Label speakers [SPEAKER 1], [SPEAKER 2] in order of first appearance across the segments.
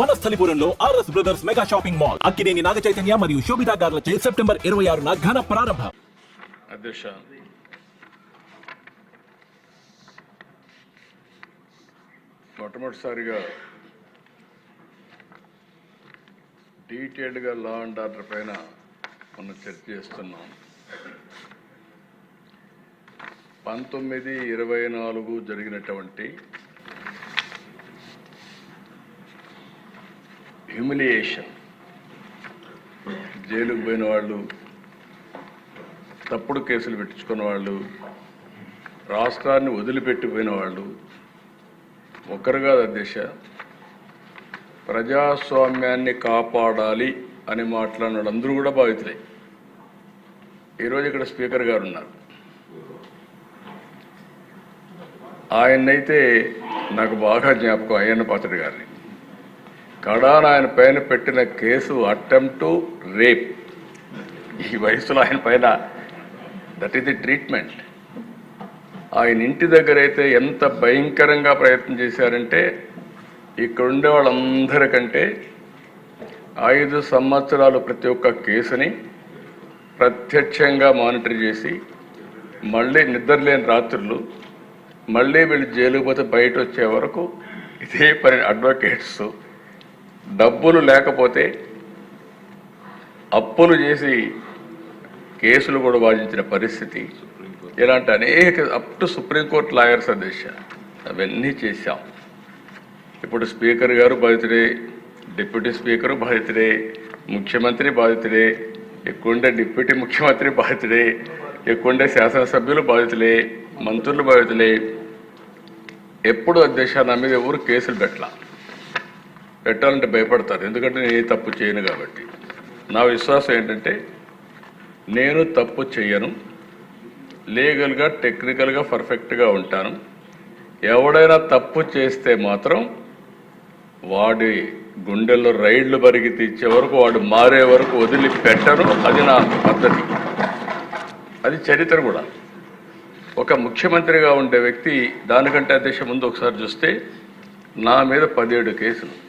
[SPEAKER 1] వనస్థలిపురంలో RS brothers mega shopping mall Akkineni Naga Chaitanya మరియు Sobhita గార్లచే September ఇరవై ఆరున ఘన ప్రారంభం.
[SPEAKER 2] అధ్యక్ష. మొట్టమొదటిసారిగా డీటెయిల్డ్గా లా అండ్ ఆర్డర్ పైన మనం చర్చ చేస్తున్నాం. పంతొమ్మిది ఇరవై నాలుగు జరిగినటువంటి హ్యూమిలియేషన్ జైలుకు పోయిన వాళ్ళు తప్పుడు కేసులు పెట్టించుకున్న వాళ్ళు రాష్ట్రాన్ని వదిలిపెట్టిపోయిన వాళ్ళు ఒకరు కాదు అధ్యక్ష ప్రజాస్వామ్యాన్ని కాపాడాలి అని మాట్లాడిన అందరూ కూడా బాధితులే. ఈరోజు ఇక్కడ స్పీకర్ గారు ఉన్నారు. ఆయన్నైతే నాకు బాగా జ్ఞాపకం అయ్యన్న పాత్రుడు గారిని. కడాన ఆయన పైన పెట్టిన కేసు అటెంప్ట్ రేప్. ఈ వయసులో ఆయన పైన దట్ ఈస్ ది ట్రీట్మెంట్. ఆయన ఇంటి దగ్గర అయితే ఎంత భయంకరంగా ప్రయత్నం చేశారంటే ఇక్కడ ఉండే వాళ్ళందరికంటే ఐదు సంవత్సరాలు ప్రతి ఒక్క కేసుని ప్రత్యక్షంగా మానిటర్ చేసి మళ్ళీ నిద్రలేని రాత్రులు మళ్ళీ వీళ్ళు జైలుకు పోతే బయట వచ్చే వరకు ఇదే పని అడ్వకేట్స్ డబ్బులు లేకపోతే అప్పులు చేసి కేసులు కూడా వాదించిన పరిస్థితి. ఇలాంటి అనేక అప్ టు సుప్రీంకోర్టు లాయర్స్ అధ్యక్ష అవన్నీ చేశాం. ఇప్పుడు స్పీకర్ గారు బాధితుడే డిప్యూటీ స్పీకరు బాధితుడే ముఖ్యమంత్రి బాధితుడే ఎక్కువండే డిప్యూటీ ముఖ్యమంత్రి బాధితుడే ఎక్కువండే శాసనసభ్యులు బాధితులే మంత్రులు బాధితులే. ఎప్పుడు అధ్యక్ష నా మీద ఎవరు కేసులు పెట్టలా? పెట్టాలంటే భయపడతారు. ఎందుకంటే నేను ఏ తప్పు చేయను కాబట్టి. నా విశ్వాసం ఏంటంటే నేను తప్పు చేయను లీగల్గా టెక్నికల్గా పర్ఫెక్ట్గా ఉంటాను. ఎవడైనా తప్పు చేస్తే మాత్రం వాడి గుండెల్లో రైళ్ళు బరిగి తీర్చే వరకు వాడు మారే వరకు వదిలిపెట్టను. అది నా పద్ధతి. అది చరిత్ర కూడా. ఒక ముఖ్యమంత్రిగా ఉండే వ్యక్తి దానికంటే అధ్యక్ష ముందు ఒకసారి చూస్తే నా మీద పదిహేడు కేసులు.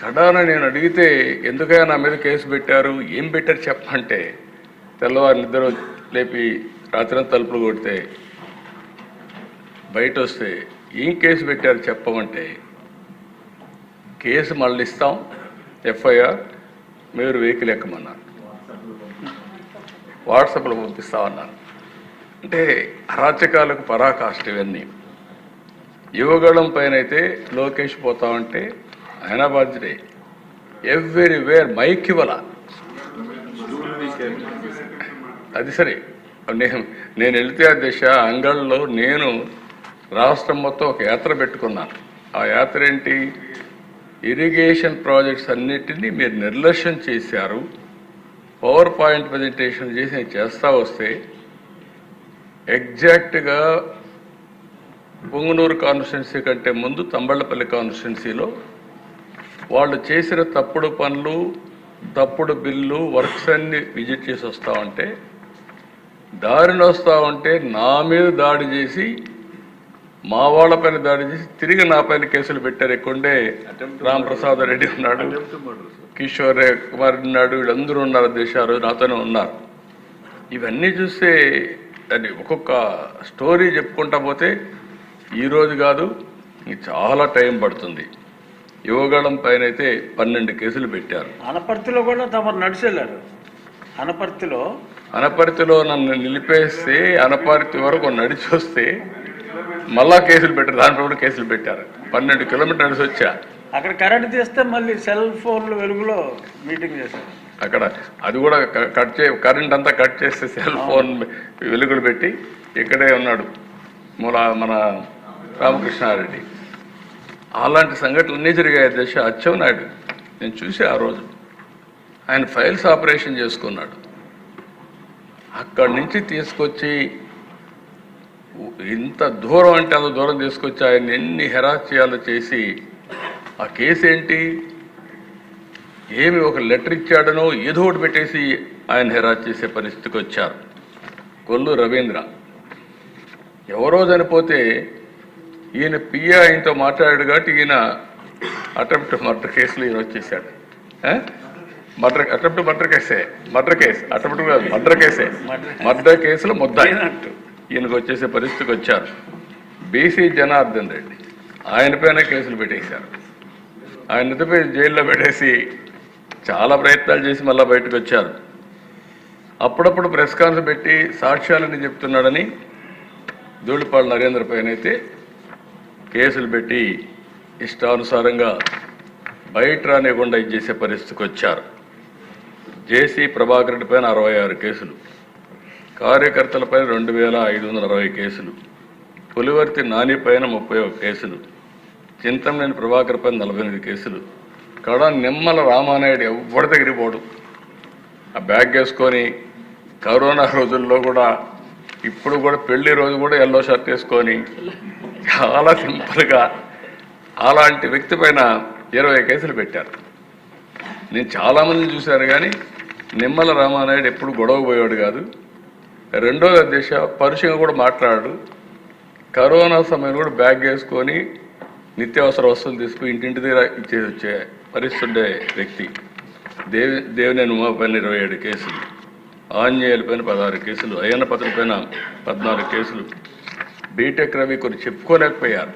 [SPEAKER 2] కడాన నేను అడిగితే ఎందుకైనా నా మీద కేసు పెట్టారు? ఏం పెట్టారు చెప్పంటే తెల్లవారు నిద్ర లేపి రాత్రి తలుపులు కొడితే బయట వస్తే ఏం కేసు పెట్టారు చెప్పమంటే? కేసు మళ్ళీ ఇస్తాం ఎఫ్ఐఆర్ మీరు వెహికల్ ఎక్కమన్నారు. వాట్సాప్లో పంపిస్తామన్నారు. అంటే అరాచకాలకు పరాకాష్ట ఇవన్నీ యువగళం పైన అయితే లోకేష్ పోతామంటే ఆయన బాధ్యతే ఎవ్రీవేర్ మైక్ ఇవ్వాల అది సరే. నేను నేను వెళితే ఆ దిశ అంగళ్ళలో నేను రాష్ట్రం మొత్తం ఒక యాత్ర పెట్టుకున్నాను. ఆ యాత్ర ఏంటి? ఇరిగేషన్ ప్రాజెక్ట్స్ అన్నిటినీ మీరు నిర్లక్ష్యం చేశారు. పవర్ పాయింట్ ప్రజెంటేషన్ చేసి నేను చేస్తా వస్తే ఎగ్జాక్ట్గా పొంగునూరు కాన్స్టిట్యున్సీ కంటే ముందు తంబళ్ళపల్లి కాన్స్టిట్యున్సీలో వాళ్ళు చేసిన తప్పుడు పనులు తప్పుడు బిల్లు వర్క్స్ అన్ని విజిట్ చేసి వస్తా ఉంటే దారిని వస్తా ఉంటే నా మీద దాడి చేసి మా వాళ్ళ పైన దాడి చేసి తిరిగి నా పైన కేసులు పెట్టారు. ఎక్కువండే రామప్రసాద్ రెడ్డి ఉన్నాడు. కిషోర్ కుమార్ ఉన్నాడు. వీళ్ళందరూ ఉన్నారు దేశాలు. నాతోనే ఉన్నారు. ఇవన్నీ చూస్తే అది ఒక్కొక్క స్టోరీ చెప్పుకుంటా పోతే ఈ రోజు కాదు చాలా టైం పడుతుంది. యువగళం పైన అయితే పన్నెండు కేసులు పెట్టారు.
[SPEAKER 3] అనపర్తిలో కూడా తమరు నడిచెళ్ళారు. అనపర్తిలో
[SPEAKER 2] అనపర్తిలో నన్ను నిలిపేస్తే అనపర్తి వరకు నడిచి వస్తే మళ్ళా కేసులు పెట్టారు. దాంట్లో కూడా కేసులు పెట్టారు. పన్నెండు కిలోమీటర్ నడిచి వచ్చా
[SPEAKER 3] అక్కడ కరెంట్ తీస్తే మళ్ళీ సెల్ ఫోన్ల వెలుగులో మీటింగ్ చేశారు.
[SPEAKER 2] అక్కడ అది కూడా కట్ చే కరెంట్ అంతా కట్ చేస్తే సెల్ ఫోన్ వెలుగులు పెట్టి ఇక్కడే ఉన్నాడు మూల మన రామకృష్ణారెడ్డి. అలాంటి సంఘటనలన్నీ జరిగాయి దశ. అచ్చెన్నాయుడు నేను చూసి ఆ రోజు. ఆయన ఫైల్స్ ఆపరేషన్ చేసుకున్నాడు. అక్కడి నుంచి తీసుకొచ్చి ఇంత దూరం అంటే అంత దూరం తీసుకొచ్చి ఆయన ఎన్ని హెరాస్ చేయాలో చేసి ఆ కేసు ఏంటి? ఏమి ఒక లెటర్ ఇచ్చాడనో ఏదో ఒకటి పెట్టేసి ఆయన హెరాస్ చేసే పరిస్థితికి వచ్చారు. కొల్లు రవీంద్ర. ఎవరో చనిపోతే ఈయన పియ్య ఆయనతో మాట్లాడాడు కాబట్టి ఈయన అటెంప్ట్ మర్డర్ కేసులు ఈయన వచ్చేసాడు. మర్డర్ అటెంప్ట్ మర్డర్ కేసే మర్డర్ కేసు అటెంప్ట్ మర్డర్ కేసే మర్డర్ కేసులు
[SPEAKER 3] అయినట్టు
[SPEAKER 2] ఈయనకు వచ్చేసే పరిస్థితికి వచ్చారు. బీసీ జనార్దన్ రెడ్డి. ఆయన పైన కేసులు పెట్టేశారు. ఆయన ఎత్తిపోయి జైల్లో పెట్టేసి చాలా ప్రయత్నాలు చేసి మళ్ళీ బయటకు వచ్చారు. అప్పుడప్పుడు ప్రెస్ కాన్ఫరెన్స్ పెట్టి సాక్ష్యాలని చెప్తున్నాడని ధూళిపాడు నరేంద్ర పైన అయితే కేసులు పెట్టి ఇష్టానుసారంగా బయట రానివ్వకుండా ఇచ్చేసే పరిస్థితికి వచ్చారు. జేసీ ప్రభాకర్ రెడ్డి పైన అరవై ఆరు కేసులు కార్యకర్తలపై రెండు వేల ఐదు వందల అరవై కేసులు పులివర్తి నాని పైన ముప్పై ఒక కేసులు చింతమనేని ప్రభాకర్ పైన నలభై ఎనిమిది కేసులు కడ నిమ్మల రామానాయుడు ఎవ్వడి దగ్గరికి ఆ బ్యాగ్ వేసుకొని కరోనా రోజుల్లో కూడా ఇప్పుడు కూడా పెళ్ళి రోజు కూడా ఎల్లో షర్ట్ వేసుకొని చాలా సింపుల్గా అలాంటి వ్యక్తి పైన ఇరవై కేసులు పెట్టారు. నేను చాలామందిని చూశాను కానీ నిమ్మల రామానాయుడు ఎప్పుడు గొడవ పోయాడు కాదు. రెండో దిశ పరుషంగా కూడా మాట్లాడు కరోనా సమయంలో కూడా బ్యాగ్ వేసుకొని నిత్యావసర వస్తువులు తీసుకుని ఇంటింటి దగ్గర ఇచ్చేది వచ్చే పరిస్థితుండే వ్యక్తి. దేవి దేవినేని ఉమా పైన ఇరవై ఏడు కేసులు ఆంజనేయుల పైన పదహారు కేసులు అయ్యన్న పత్రిక పైన పద్నాలుగు కేసులు. బీటెక్ రవి కొన్ని చెప్పుకోలేకపోయారు.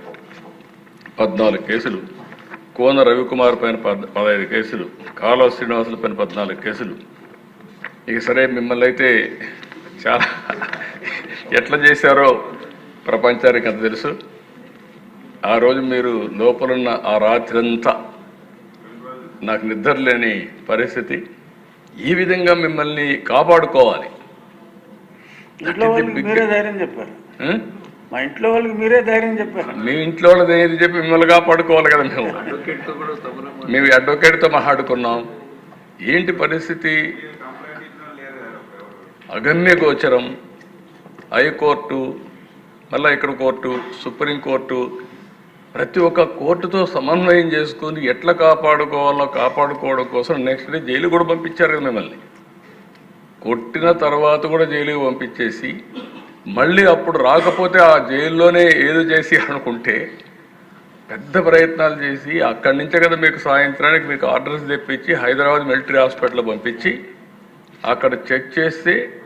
[SPEAKER 2] పద్నాలుగు కేసులు. కోన రవికుమార్ పైన పద్ పదహైదు కేసులు. కాలువ శ్రీనివాసుల పైన పద్నాలుగు కేసులు. ఇక సరే మిమ్మల్ని అయితే చాలా ఎట్లా చేశారో ప్రపంచానికి అంత తెలుసు. ఆ రోజు మీరు లోపలున్న ఆ రాత్రి అంతా నాకు నిద్ర లేని పరిస్థితి. ఈ విధంగా మిమ్మల్ని కాపాడుకోవాలి.
[SPEAKER 3] చెప్పారు? మా ఇంట్లో వాళ్ళకి మీరే ధైర్యం చెప్పారు.
[SPEAKER 2] మీ ఇంట్లో వాళ్ళది ఏది చెప్పి మిమ్మల్ని కాపాడుకోవాలి కదా మేము. మేము అడ్వకేట్తో మాట్లాడుకున్నాం. ఏంటి పరిస్థితి? అగమ్య గోచరం. హైకోర్టు మళ్ళీ ఇక్కడ కోర్టు సుప్రీంకోర్టు ప్రతి ఒక్క కోర్టుతో సమన్వయం చేసుకుని ఎట్లా కాపాడుకోవాలో కాపాడుకోవడం కోసం నెక్స్ట్ డే జైలు కూడా పంపించారు కదా మిమ్మల్ని. కొట్టిన తర్వాత కూడా జైలుకి పంపించేసి మళ్ళీ అప్పుడు రాకపోతే ఆ జైల్లోనే ఏదో చేసి అనుకుంటే పెద్ద ప్రయత్నాలు చేసి అక్కడి నుంచే కదా మీకు సాయంత్రానికి మీకు ఆర్డర్స్ తెప్పించి హైదరాబాద్ మిలిటరీ హాస్పిటల్ పంపించి అక్కడ చెక్ చేస్తే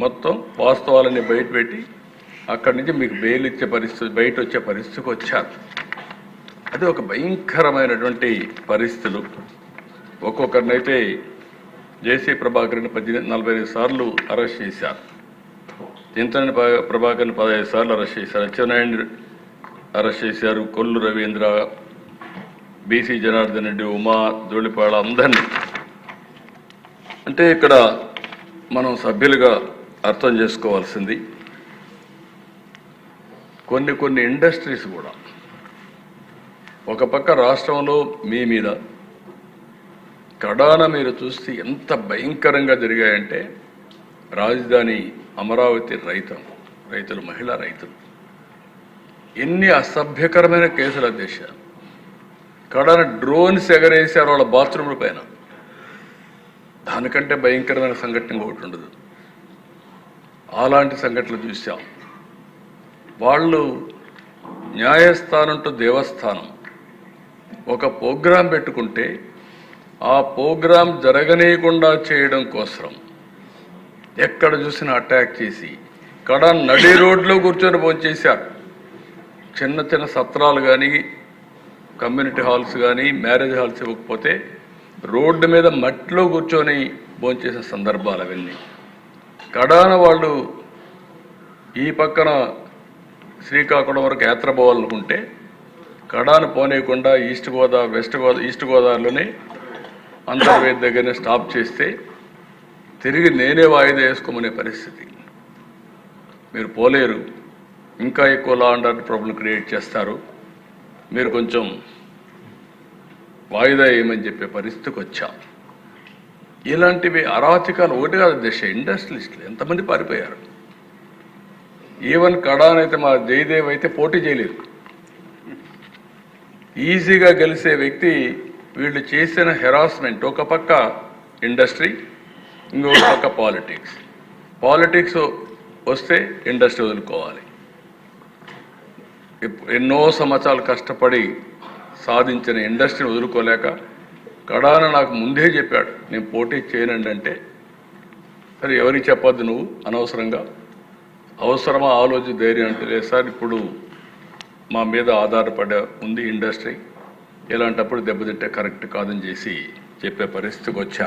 [SPEAKER 2] మొత్తం వాస్తవాలన్నీ బయట పెట్టి అక్కడి నుంచి మీకు బెయిల్ ఇచ్చే పరిస్థితి బయట వచ్చే పరిస్థితికి వచ్చారు. అది ఒక భయంకరమైనటువంటి పరిస్థితులు. ఒక్కొక్కరినైతే జేసీ ప్రభాకర్ని పద్దెనిమిది నలభై ఐదు సార్లు అరెస్ట్ చేశారు. చింతని ప్రభాకర్ని పదహైదు సార్లు అరెస్ట్ చేశారు. అచ్చెన్నాయుడిని అరెస్ట్ చేశారు. కొల్లు రవీంద్ర బీసీ జనార్దన్ రెడ్డి ఉమా ధూళిపాళ అందరినీ. అంటే ఇక్కడ మనం సభ్యులుగా అర్థం చేసుకోవాల్సింది కొన్ని కొన్ని ఇండస్ట్రీస్ కూడా. ఒక పక్క రాష్ట్రంలో మీ మీద కడాన మీరు చూస్తే ఎంత భయంకరంగా జరిగాయంటే రాజధాని అమరావతి రైతం రైతులు మహిళా రైతులు. ఎన్ని అసభ్యకరమైన కేసుల దిశ కడన డ్రోన్స్ ఎగరేసారు వాళ్ళ బాత్రూముల పైన. దానికంటే భయంకరమైన సంఘటన ఒకటి ఉండదు. అలాంటి సంఘటనలు చూసాం వాళ్ళు న్యాయస్థానం టు దేవస్థానం. ఒక ప్రోగ్రాం పెట్టుకుంటే ఆ ప్రోగ్రాం జరగనీయకుండా చేయడం కోసం ఎక్కడ చూసినా అటాక్ చేసి కడ నడి రోడ్లో కూర్చొని భోంచేశారు చిన్న చిన్న సత్రాలు కానీ కమ్యూనిటీ హాల్స్ కానీ మ్యారేజ్ హాల్స్ ఇవ్వకపోతే రోడ్డు మీద మట్టిలో కూర్చొని భోంచేసే సందర్భాలు అవన్నీ. కడాన వాళ్ళు ఈ పక్కన శ్రీకాకుళం వరకు యాత్ర పోవాలనుకుంటే కడాను పోనీయకుండా east Godavari west Godavari east గోదావరిలోనే Antarvedi దగ్గరనే స్టాప్ చేస్తే తిరిగి నేనే వాయిదా వేసుకోమనే పరిస్థితి. మీరు పోలేరు. ఇంకా ఎక్కువ law and order problem create చేస్తారు. మీరు కొంచెం వాయిదా వేయమని చెప్పే పరిస్థితికి వచ్చాం. ఇలాంటివి అరాచకాలు ఒకటి కాదు దశ ఇండస్ట్రియలిస్టులు ఎంతమంది పారిపోయారు? ఈవెన్ కడాన్ అయితే మా జయదేవ్ అయితే పోటీ చేయలేరు ఈజీగా గెలిచే వ్యక్తి వీళ్ళు చేసిన హెరాస్మెంట్ ఒక పక్క ఇండస్ట్రీ ఇంకొక పక్క పాలిటిక్స్. పాలిటిక్స్ వస్తే ఇండస్ట్రీ వదులుకోవాలి. ఎన్నో సంవత్సరాలు కష్టపడి సాధించిన ఇండస్ట్రీని వదులుకోలేక కడాన నాకు ముందే చెప్పాడు నేను పోటీ చేయనండి అంటే సరే ఎవరికి చెప్పొద్దు నువ్వు అనవసరంగా. అవసరమా ఆలోచన ధైర్యం అంటే లేదు సార్ ఇప్పుడు మా మీద ఆధారపడే ఉంది ఇండస్ట్రీ. ఇలాంటప్పుడు దెబ్బతింటే కరెక్ట్ కాదని చేసి చెప్పే పరిస్థితికి వచ్చా.